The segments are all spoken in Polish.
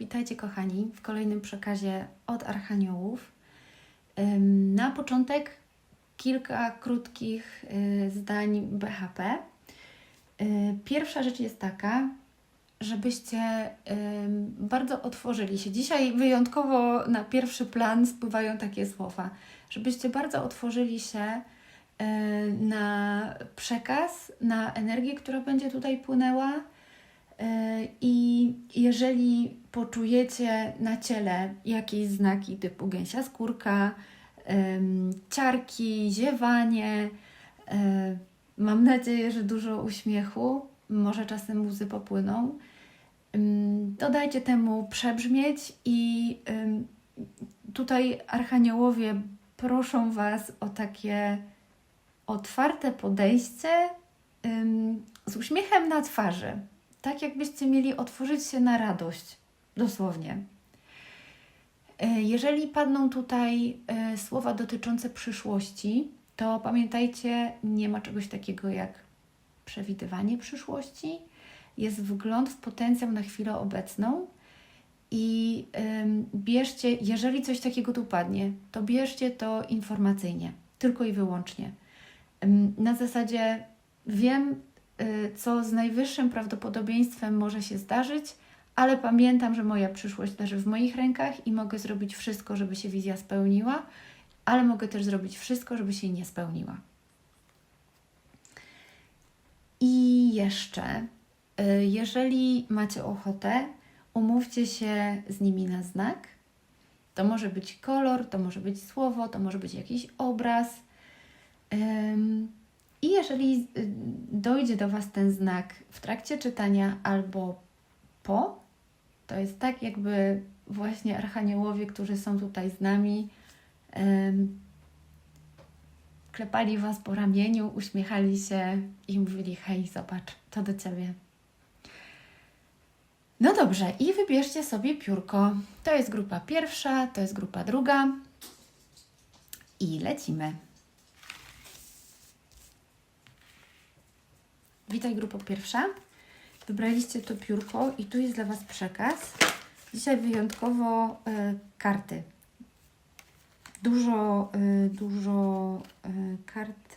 Witajcie kochani w kolejnym przekazie od Archaniołów. Na początek kilka krótkich y, zdań BHP. Y, Pierwsza rzecz jest taka, żebyście bardzo otworzyli się. Dzisiaj wyjątkowo na pierwszy plan spływają takie słowa, żebyście bardzo otworzyli się y, na przekaz, na energię, która będzie tutaj płynęła. Y, I jeżeli poczujecie na ciele jakieś znaki typu gęsia skórka, ciarki, ziewanie, y, mam nadzieję, że dużo uśmiechu, może czasem łzy popłyną, dodajcie temu przebrzmieć i tutaj archaniołowie proszą Was o takie otwarte podejście z uśmiechem na twarzy tak jakbyście mieli otworzyć się na radość, dosłownie. E, Jeżeli padną tutaj e, słowa dotyczące przyszłości, to pamiętajcie, nie ma czegoś takiego jak przewidywanie przyszłości. Jest wgląd w potencjał na chwilę obecną i bierzcie, jeżeli coś takiego tu padnie, to bierzcie to informacyjnie, tylko i wyłącznie. Na zasadzie wiem, co z najwyższym prawdopodobieństwem może się zdarzyć, ale pamiętam, że moja przyszłość leży w moich rękach i mogę zrobić wszystko, żeby się wizja spełniła, ale mogę też zrobić wszystko, żeby się nie spełniła. I jeszcze, y, jeżeli macie ochotę, umówcie się z nimi na znak. To może być kolor, to może być słowo, to może być jakiś obraz. I jeżeli y, dojdzie do Was ten znak w trakcie czytania albo po, to jest tak, jakby właśnie archaniołowie, którzy są tutaj z nami, ym, klepali Was po ramieniu, uśmiechali się i mówili: Hej, zobacz, to do Ciebie. No dobrze, i wybierzcie sobie piórko. To jest grupa pierwsza, to jest grupa druga. I lecimy. Witaj, grupo pierwsza. Wybraliście to piórko i tu jest dla Was przekaz. Dzisiaj wyjątkowo e, karty. Dużo, e, dużo e, kart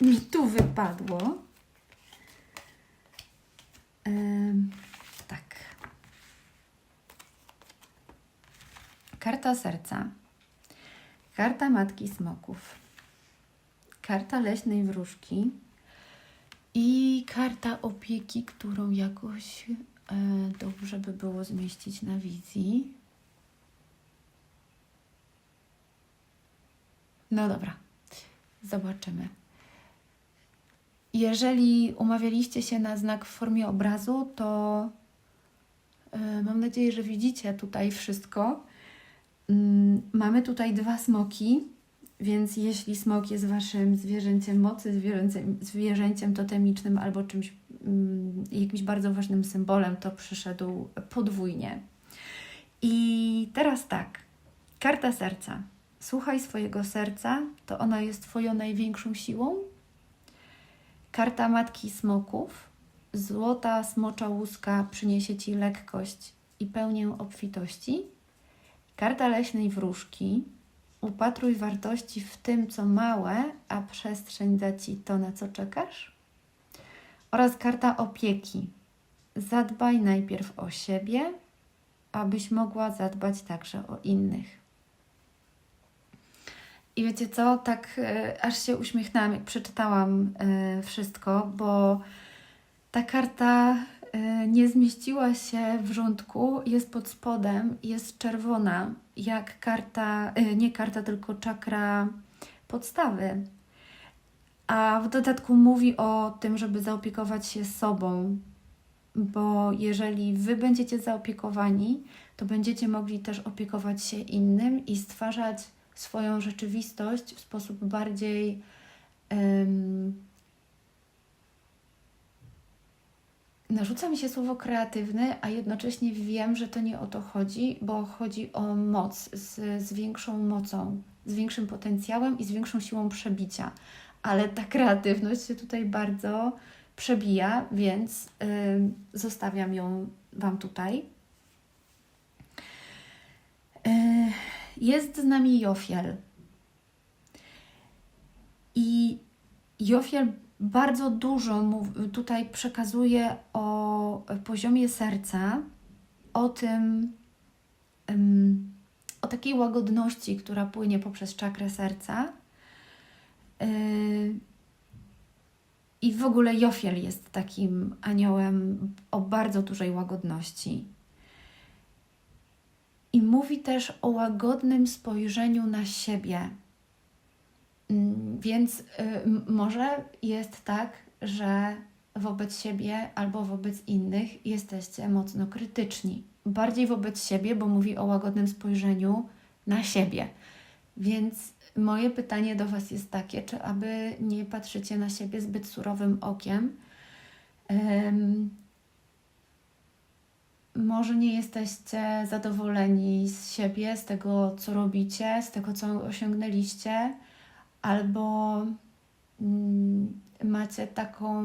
mi tu wypadło. Em, tak. Karta serca. Karta matki smoków. Karta leśnej wróżki. I karta opieki, którą jakoś e, dobrze by było zmieścić na wizji. No dobra, zobaczymy. Jeżeli umawialiście się na znak w formie obrazu, to e, mam nadzieję, że widzicie tutaj wszystko. Mm, Mamy tutaj dwa smoki, więc jeśli smok jest waszym zwierzęciem mocy, zwierzęciem, zwierzęciem totemicznym albo czymś, mm, jakimś bardzo ważnym symbolem, to przyszedł podwójnie. I teraz tak, karta serca. Słuchaj swojego serca, to ono jest Twoją największą siłą. Karta matki smoków. Złota smocza łuska przyniesie Ci lekkość i pełnię obfitości. Karta leśnej wróżki. Upatruj wartości w tym, co małe, a przestrzeń da Ci to, na co czekasz. Oraz karta opieki. Zadbaj najpierw o siebie, abyś mogła zadbać także o innych. I wiecie co, tak e, aż się uśmiechnęłam, jak przeczytałam e, wszystko, bo ta karta e, nie zmieściła się w rządku, jest pod spodem, jest czerwona, jak karta, e, nie karta, tylko czakra podstawy. A w dodatku mówi o tym, żeby zaopiekować się sobą, bo jeżeli Wy będziecie zaopiekowani, to będziecie mogli też opiekować się innym i stwarzać swoją rzeczywistość w sposób bardziej em, narzuca mi się słowo kreatywny, a jednocześnie wiem, że to nie o to chodzi, bo chodzi o moc z, z większą mocą, z większym potencjałem i z większą siłą przebicia. Ale ta kreatywność się tutaj bardzo przebija, więc yy, zostawiam ją Wam tutaj. Yy, jest z nami Jofiel. I Jofiel bardzo dużo tutaj przekazuje o poziomie serca, o tym, o takiej łagodności, która płynie poprzez czakrę serca. Yy, I w ogóle Jofiel jest takim aniołem o bardzo dużej łagodności. I mówi też o łagodnym spojrzeniu na siebie. Więc y, może jest tak, że wobec siebie albo wobec innych jesteście mocno krytyczni. Bardziej wobec siebie, bo mówi o łagodnym spojrzeniu na siebie. Więc moje pytanie do Was jest takie, czy aby nie patrzycie na siebie zbyt surowym okiem? Em, może nie jesteście zadowoleni z siebie, z tego, co robicie, z tego, co osiągnęliście, albo mm, macie taką.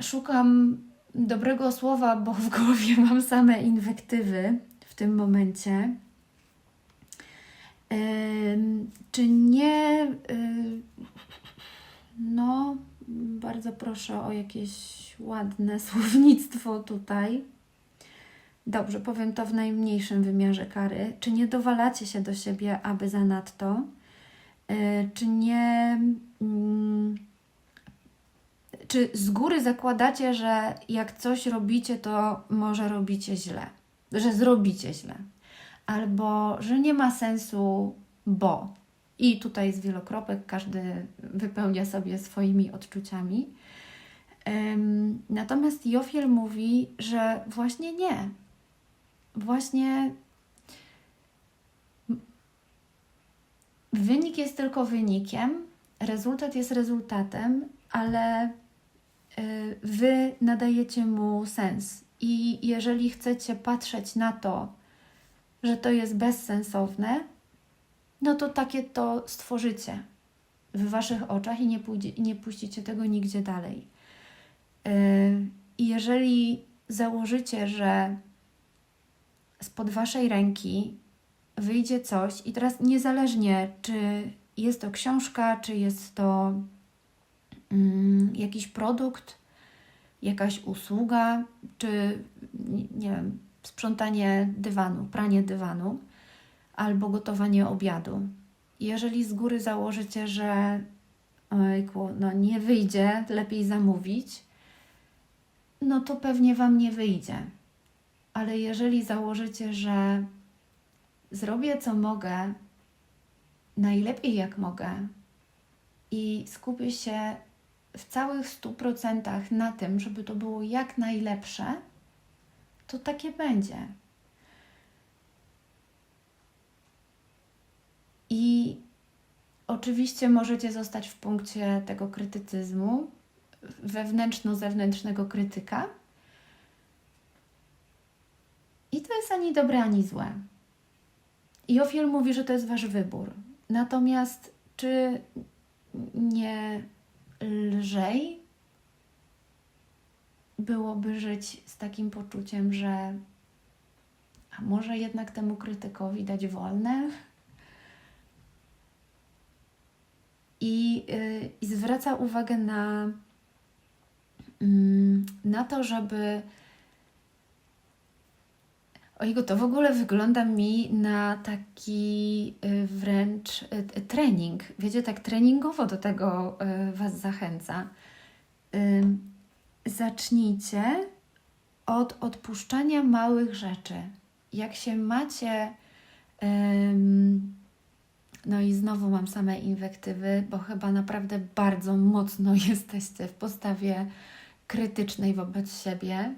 szukam dobrego słowa, bo w głowie mam same inwektywy w tym momencie. Czy nie. y, no, bardzo proszę o jakieś ładne słownictwo tutaj. Dobrze, powiem to w najmniejszym wymiarze kary. Czy nie dowalacie się do siebie, aby zanadto? Y, Czy nie. mm, Czy z góry zakładacie, że jak coś robicie, to może robicie źle? Że zrobicie źle? Albo że nie ma sensu, bo. I tutaj jest wielokropek, każdy wypełnia sobie swoimi odczuciami. Natomiast Jofiel mówi, że właśnie nie. Właśnie wynik jest tylko wynikiem, rezultat jest rezultatem, ale y, wy nadajecie mu sens. I jeżeli chcecie patrzeć na to, że to jest bezsensowne, no to takie to stworzycie w waszych oczach i nie, pójdzie, nie puścicie tego nigdzie dalej. Yy, I jeżeli założycie, że spod waszej ręki wyjdzie coś, i teraz niezależnie, czy jest to książka, czy jest to mm, jakiś produkt, jakaś usługa, czy nie, wiem, sprzątanie dywanu, pranie dywanu, albo gotowanie obiadu. Jeżeli z góry założycie, że ojku, no nie wyjdzie, lepiej zamówić, no to pewnie Wam nie wyjdzie. Ale jeżeli założycie, że zrobię co mogę, najlepiej jak mogę i skupię się w całych 100% na tym, żeby to było jak najlepsze, to takie będzie. I oczywiście możecie zostać w punkcie tego krytycyzmu, wewnętrzno-zewnętrznego krytyka. I to jest ani dobre, ani złe. I Ofiel mówi, że to jest wasz wybór. Natomiast czy nie lżej byłoby żyć z takim poczuciem, że a może jednak temu krytykowi dać wolne? I, yy, i zwraca uwagę na, mm, na to, żeby. Ojego, to w ogóle wygląda mi na taki y, wręcz y, y, trening. Wiecie, tak treningowo do tego Was zachęca. Zacznijcie od odpuszczania małych rzeczy. Jak się macie. no i znowu mam same inwektywy, bo chyba naprawdę bardzo mocno jesteście w postawie krytycznej wobec siebie.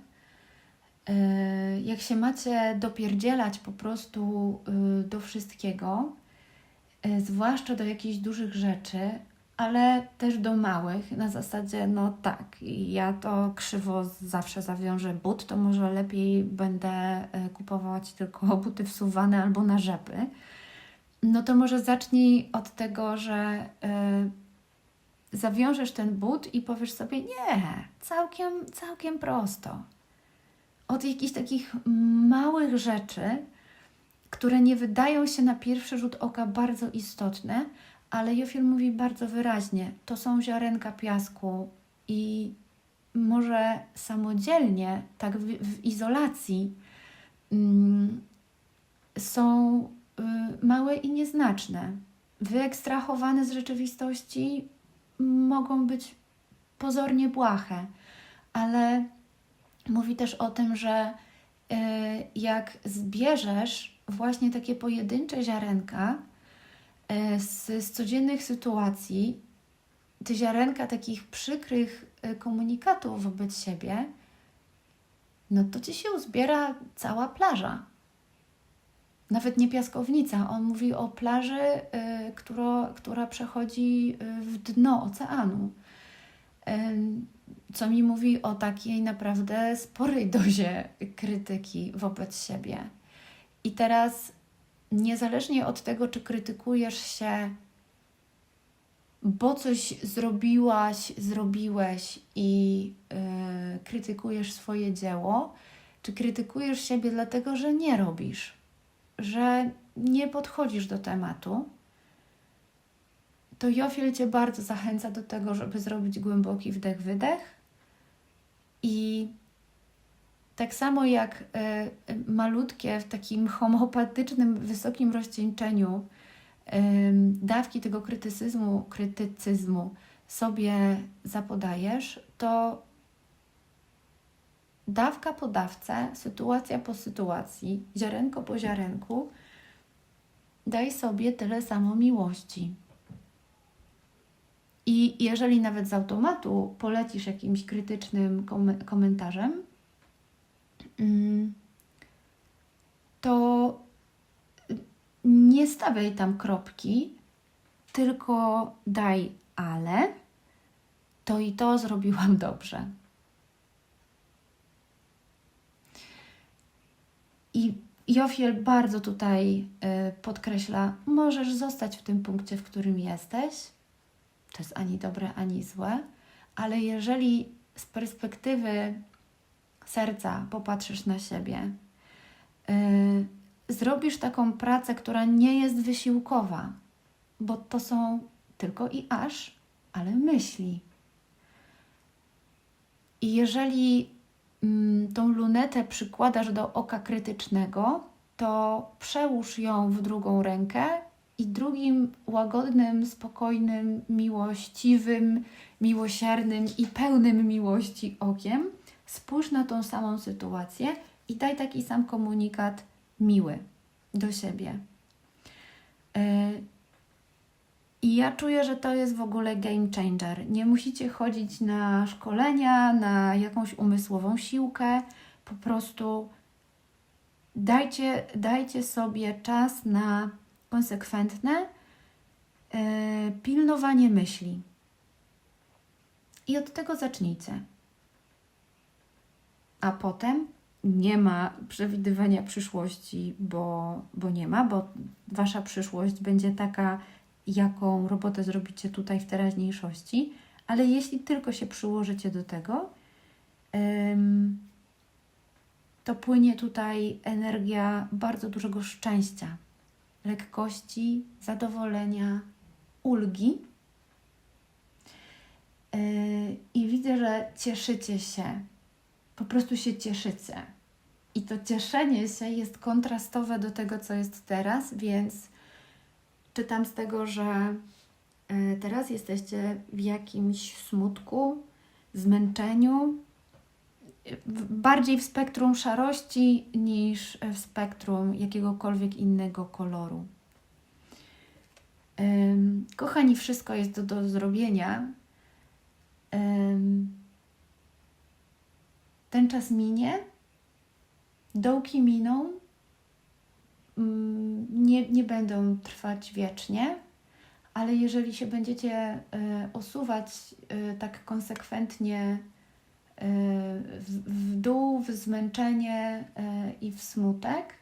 Yy, Jak się macie dopierdzielać po prostu yy, do wszystkiego, yy, zwłaszcza do jakichś dużych rzeczy, ale też do małych, na zasadzie, no tak, ja to krzywo zawsze zawiążę but, to może lepiej będę y, kupować tylko buty wsuwane albo na rzepy. No to może zacznij od tego, że y, zawiążesz ten but i powiesz sobie, nie, całkiem, całkiem prosto. Od jakichś takich małych rzeczy, które nie wydają się na pierwszy rzut oka bardzo istotne, ale Jofiel mówi bardzo wyraźnie: to są ziarenka piasku i może samodzielnie, tak w, w izolacji, mm, są y, małe i nieznaczne. Wyekstrahowane z rzeczywistości mogą być pozornie błahe, ale mówi też o tym, że y, jak zbierzesz właśnie takie pojedyncze ziarenka y, z, z codziennych sytuacji, te ziarenka takich przykrych y, komunikatów wobec siebie, no to ci się uzbiera cała plaża. Nawet nie piaskownica. On mówi o plaży, y, która, która przechodzi w dno oceanu. Co mi mówi o takiej naprawdę sporej dozie krytyki wobec siebie. I teraz, niezależnie od tego, czy krytykujesz się, bo coś zrobiłaś, zrobiłeś i yy, krytykujesz swoje dzieło, czy krytykujesz siebie dlatego, że nie robisz, że nie podchodzisz do tematu, to Jofiel Cię bardzo zachęca do tego, żeby zrobić głęboki wdech-wydech i tak samo jak y, malutkie, w takim homeopatycznym, wysokim rozcieńczeniu y, dawki tego krytycyzmu, krytycyzmu sobie zapodajesz, to dawka po dawce, sytuacja po sytuacji, ziarenko po ziarenku, daj sobie tyle samo miłości. I jeżeli nawet z automatu polecisz jakimś krytycznym kom komentarzem, mm, to nie stawiaj tam kropki, tylko daj ale to i to zrobiłam dobrze. I Jofiel bardzo tutaj y, podkreśla, możesz zostać w tym punkcie, w którym jesteś. To jest ani dobre, ani złe, ale jeżeli z perspektywy serca popatrzysz na siebie, y, zrobisz taką pracę, która nie jest wysiłkowa, bo to są tylko i aż, ale myśli. I jeżeli mm, tą lunetę przykładasz do oka krytycznego, to przełóż ją w drugą rękę i drugim łagodnym, spokojnym, miłościwym, miłosiernym i pełnym miłości okiem spójrz na tą samą sytuację i daj taki sam komunikat miły do siebie. E, I ja czuję, że to jest w ogóle game changer. Nie musicie chodzić na szkolenia, na jakąś umysłową siłkę. Po prostu dajcie, dajcie sobie czas na konsekwentne e, pilnowanie myśli. I od tego zacznijcie. A potem nie ma przewidywania przyszłości, bo, bo nie ma, bo wasza przyszłość będzie taka, jaką robotę zrobicie tutaj w teraźniejszości, ale jeśli tylko się przyłożycie do tego, to płynie tutaj energia bardzo dużego szczęścia, lekkości, zadowolenia, ulgi. Yy, I widzę, że cieszycie się, po prostu się cieszycie. I to cieszenie się jest kontrastowe do tego, co jest teraz, więc czytam z tego, że yy, teraz jesteście w jakimś smutku, zmęczeniu, bardziej w spektrum szarości niż w spektrum jakiegokolwiek innego koloru. Kochani, wszystko jest do, do zrobienia. Ten czas minie, dołki miną, um, nie, nie będą trwać wiecznie, ale jeżeli się będziecie y, osuwać y, tak konsekwentnie w, dół, w zmęczenie e, i w smutek,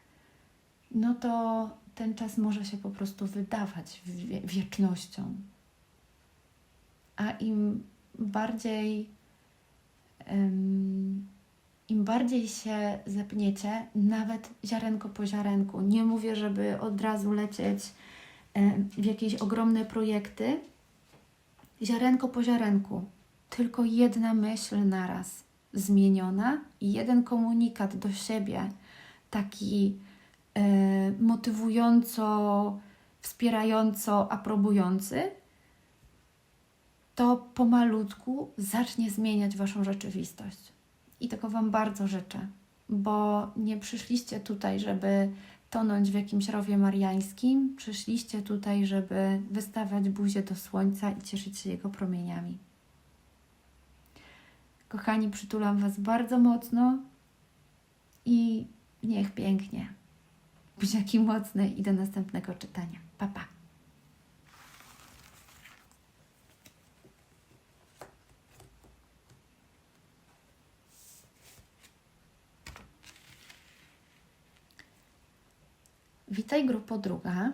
no to ten czas może się po prostu wydawać wiecznością. A im bardziej im bardziej się zepniecie, nawet ziarenko po ziarenku, nie mówię, żeby od razu lecieć e, w jakieś ogromne projekty, ziarenko po ziarenku, tylko jedna myśl naraz. Zmieniona i jeden komunikat do siebie, taki e, motywująco, wspierająco, aprobujący, to pomalutku zacznie zmieniać Waszą rzeczywistość. I tego Wam bardzo życzę, bo nie przyszliście tutaj, żeby tonąć w jakimś rowie mariańskim, przyszliście tutaj, żeby wystawiać buzię do słońca i cieszyć się jego promieniami. Kochani, przytulam Was bardzo mocno i niech pięknie. Buziaki mocne i do następnego czytania. Pa, pa. Witaj grupo druga.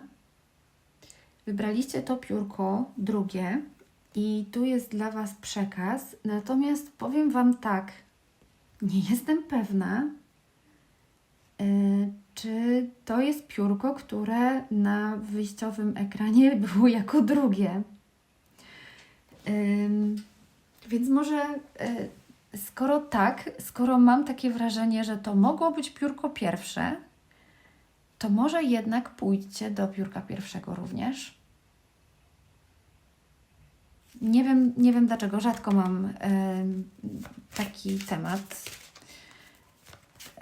Wybraliście to piórko drugie i tu jest dla Was przekaz. Natomiast powiem Wam tak, nie jestem pewna, yy, czy to jest piórko, które na wyjściowym ekranie było jako drugie. Więc może yy, skoro tak, skoro mam takie wrażenie, że to mogło być piórko pierwsze, to może jednak pójdźcie do piórka pierwszego również. Nie wiem, nie wiem dlaczego, rzadko mam y, taki temat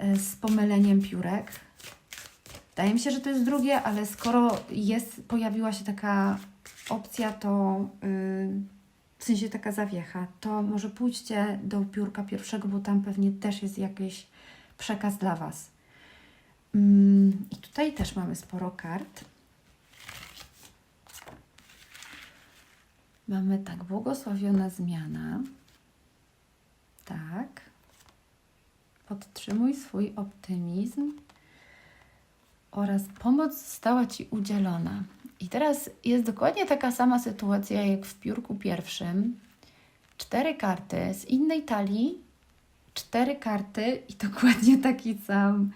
y, z pomyleniem piórek. Wydaje mi się, że to jest drugie, ale skoro jest, pojawiła się taka opcja, to y, w sensie taka zawiecha, to może pójdźcie do piórka pierwszego, bo tam pewnie też jest jakiś przekaz dla Was. Mm, I tutaj też mamy sporo kart. Mamy tak, błogosławiona zmiana. Tak. Podtrzymuj swój optymizm oraz pomoc została Ci udzielona. I teraz jest dokładnie taka sama sytuacja jak w piórku pierwszym. Cztery karty z innej talii, cztery karty i dokładnie taki sam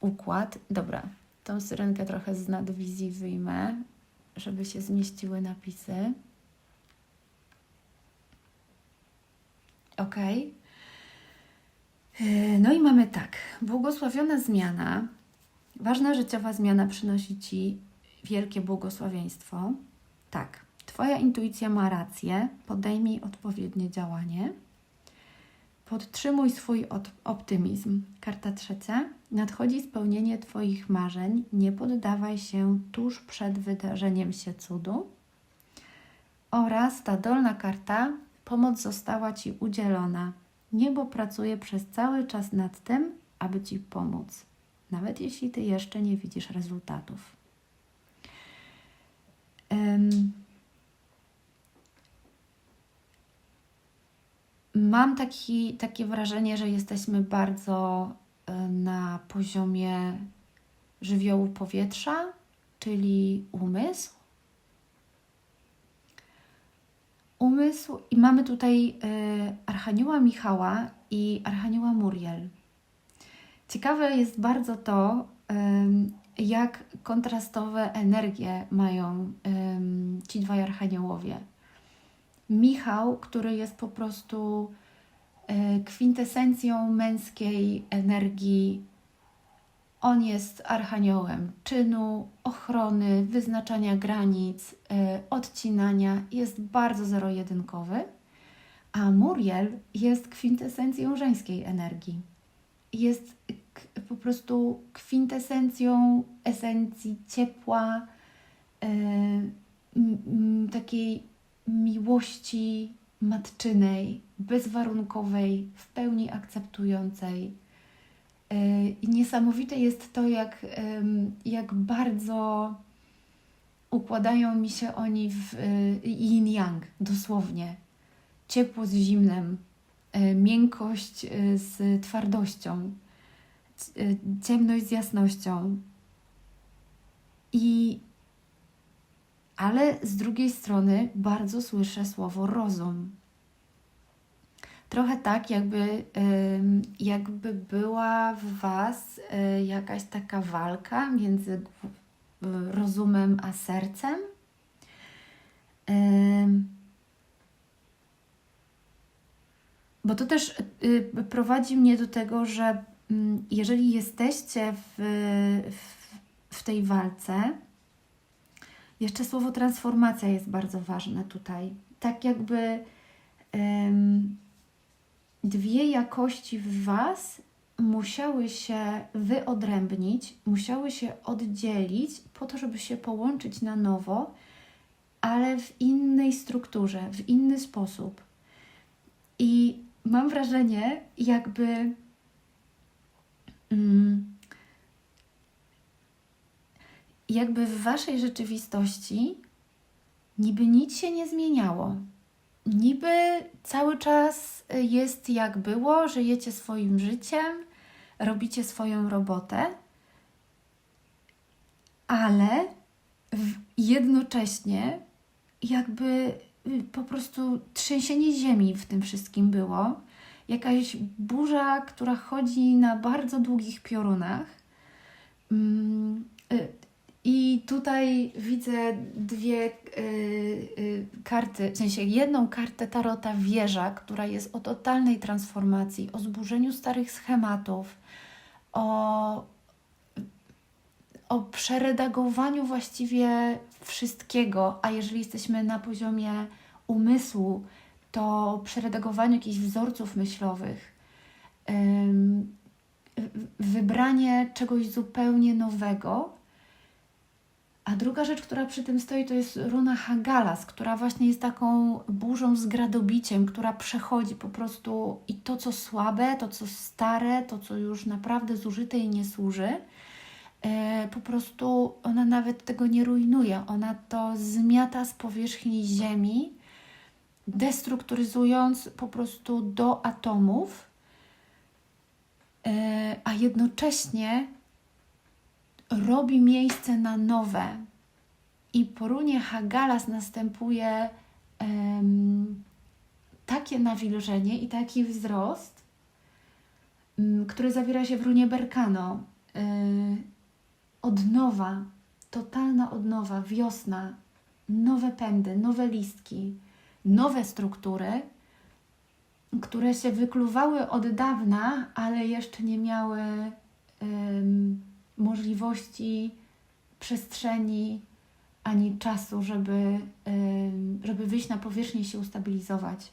układ. Dobra, tą syrenkę trochę z nadwizji wyjmę, żeby się zmieściły napisy. Ok. No i mamy tak. Błogosławiona zmiana. Ważna życiowa zmiana przynosi Ci wielkie błogosławieństwo. Tak, Twoja intuicja ma rację. Podejmij odpowiednie działanie. Podtrzymuj swój optymizm. Karta trzecia. Nadchodzi spełnienie Twoich marzeń. Nie poddawaj się tuż przed wydarzeniem się cudu. Oraz ta dolna karta. Pomoc została Ci udzielona. Niebo pracuje przez cały czas nad tym, aby Ci pomóc, nawet jeśli Ty jeszcze nie widzisz rezultatów. Um, mam taki, takie wrażenie, że jesteśmy bardzo e, na poziomie żywiołu powietrza, czyli umysł. Umysł i mamy tutaj y, Archanioła Michała i Archanioła Muriel. Ciekawe jest bardzo to, y, jak kontrastowe energie mają y, ci dwaj archaniołowie. Michał, który jest po prostu e, kwintesencją męskiej energii. On jest archaniołem czynu, ochrony, wyznaczania granic, e, odcinania. Jest bardzo zero-jedynkowy. A Muriel jest kwintesencją żeńskiej energii. Jest po prostu kwintesencją esencji ciepła, yy, takiej miłości matczynej, bezwarunkowej, w pełni akceptującej. E, I niesamowite jest to, jak, jak bardzo układają mi się oni w e, yin-yang, dosłownie. Ciepło z zimnem, e, miękkość z twardością, ciemność z jasnością. I ale z drugiej strony bardzo słyszę słowo rozum. Trochę tak, jakby, jakby była w Was y, jakaś taka walka między y, rozumem a sercem. Bo to też y, prowadzi mnie do tego, że mm, jeżeli jesteście w, w, w tej walce, jeszcze słowo transformacja jest bardzo ważne tutaj. Tak jakby em, dwie jakości w Was musiały się wyodrębnić, musiały się oddzielić po to, żeby się połączyć na nowo, ale w innej strukturze, w inny sposób. I mam wrażenie, jakby mm, jakby w waszej rzeczywistości niby nic się nie zmieniało. Niby cały czas jest jak było, żyjecie swoim życiem, robicie swoją robotę, ale jednocześnie jakby y, po prostu trzęsienie ziemi w tym wszystkim było. Jakaś burza, która chodzi na bardzo długich piorunach. I tutaj widzę dwie y, y, karty, w sensie jedną kartę Tarota Wieża, która jest o totalnej transformacji, o zburzeniu starych schematów, o, o przeredagowaniu właściwie wszystkiego, a jeżeli jesteśmy na poziomie umysłu, to przeredagowaniu jakichś wzorców myślowych, wybranie czegoś zupełnie nowego. A druga rzecz, która przy tym stoi, to jest runa Hagalas, która właśnie jest taką burzą z gradobiciem, która przechodzi po prostu i to, co słabe, to, co stare, to, co już naprawdę zużyte i nie służy, e, po prostu ona nawet tego nie rujnuje. Ona to zmiata z powierzchni ziemi, destrukturyzując po prostu do atomów, e, a jednocześnie robi miejsce na nowe. I po runie Hagalas następuje em, takie nawilżenie i taki wzrost, m, który zawiera się w runie Berkano. Y, odnowa, totalna odnowa, wiosna, nowe pędy, nowe listki, nowe struktury, które się wykluwały od dawna, ale jeszcze nie miały em, możliwości, przestrzeni ani czasu, żeby, żeby wyjść na powierzchnię i się ustabilizować.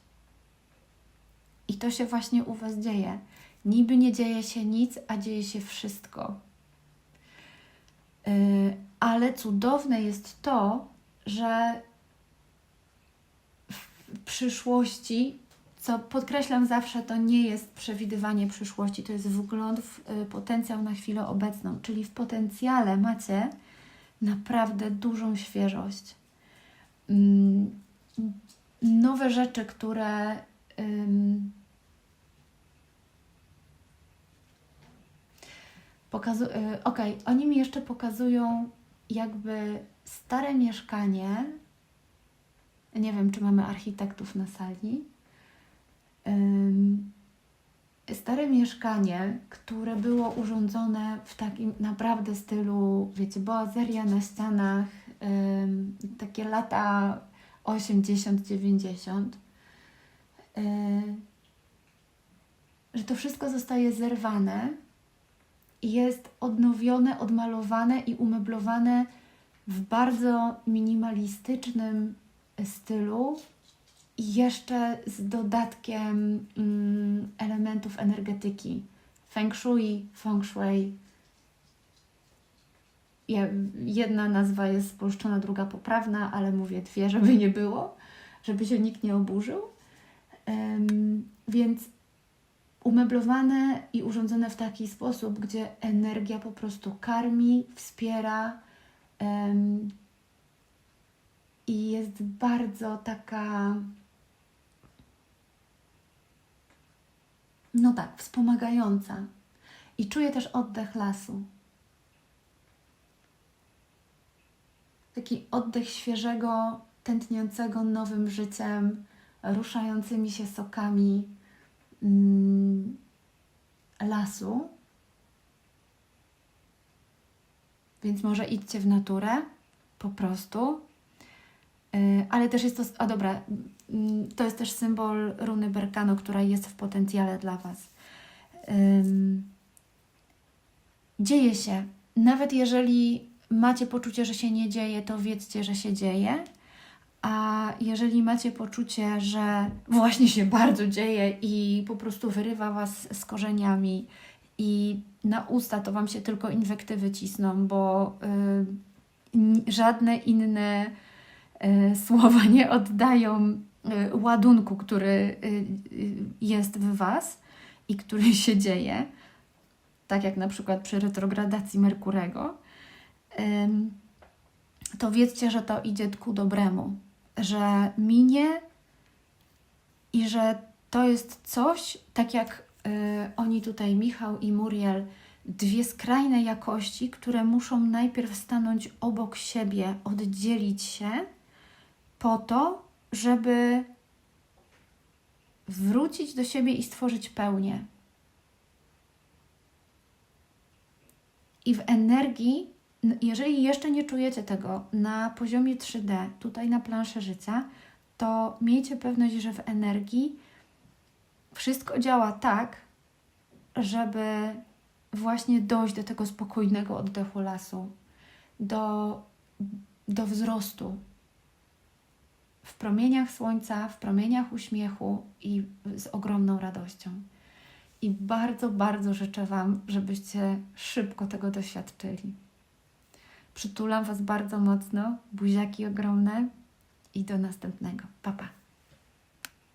I to się właśnie u Was dzieje. Niby nie dzieje się nic, a dzieje się wszystko. Yy, Ale cudowne jest to, że w przyszłości, co podkreślam zawsze, to nie jest przewidywanie przyszłości, to jest wgląd w y, potencjał na chwilę obecną, czyli w potencjale macie naprawdę dużą świeżość. Mm, Nowe rzeczy, które ym, pokazu- y, Okej, oni mi jeszcze pokazują jakby stare mieszkanie. Nie wiem, czy mamy architektów na sali. Stare mieszkanie, które było urządzone w takim naprawdę stylu, wiecie, boazeria na ścianach, takie lata 80-90. Yy, że to wszystko zostaje zerwane i jest odnowione, odmalowane i umeblowane w bardzo minimalistycznym stylu i jeszcze z dodatkiem mm, elementów energetyki. Feng shui, feng shui. Ja, jedna nazwa jest spolszczona, druga poprawna, ale mówię dwie, żeby nie było, żeby się nikt nie oburzył. Em, więc umeblowane i urządzone w taki sposób, gdzie energia po prostu karmi, wspiera em, i jest bardzo taka. No tak, wspomagająca. I czuję też oddech lasu. Taki oddech świeżego, tętniącego nowym życiem, ruszającymi się sokami, mm, lasu. Więc może idźcie w naturę po prostu. Y, Ale też jest to, a dobra, to jest też symbol runy Berkano, która jest w potencjale dla Was. Ym, Dzieje się. Nawet jeżeli macie poczucie, że się nie dzieje, to wiedzcie, że się dzieje. A jeżeli macie poczucie, że właśnie się bardzo dzieje i po prostu wyrywa Was z korzeniami i na usta to Wam się tylko inwektywy cisną, bo y, żadne inne y, słowa nie oddają ładunku, który y, y, jest w Was i który się dzieje, tak jak na przykład przy retrogradacji Merkurego, to wiedzcie, że to idzie ku dobremu, że minie i że to jest coś, tak jak y, oni tutaj, Michał i Muriel, dwie skrajne jakości, które muszą najpierw stanąć obok siebie, oddzielić się, po to, żeby wrócić do siebie i stworzyć pełnię. I w energii, jeżeli jeszcze nie czujecie tego na poziomie 3D, tutaj na planszy życia, to miejcie pewność, że w energii wszystko działa tak, żeby właśnie dojść do tego spokojnego oddechu lasu, do, do wzrostu w promieniach słońca, w promieniach uśmiechu i z ogromną radością. I bardzo, bardzo życzę Wam, żebyście szybko tego doświadczyli. Przytulam Was bardzo mocno, buziaki ogromne i do następnego. Pa, pa.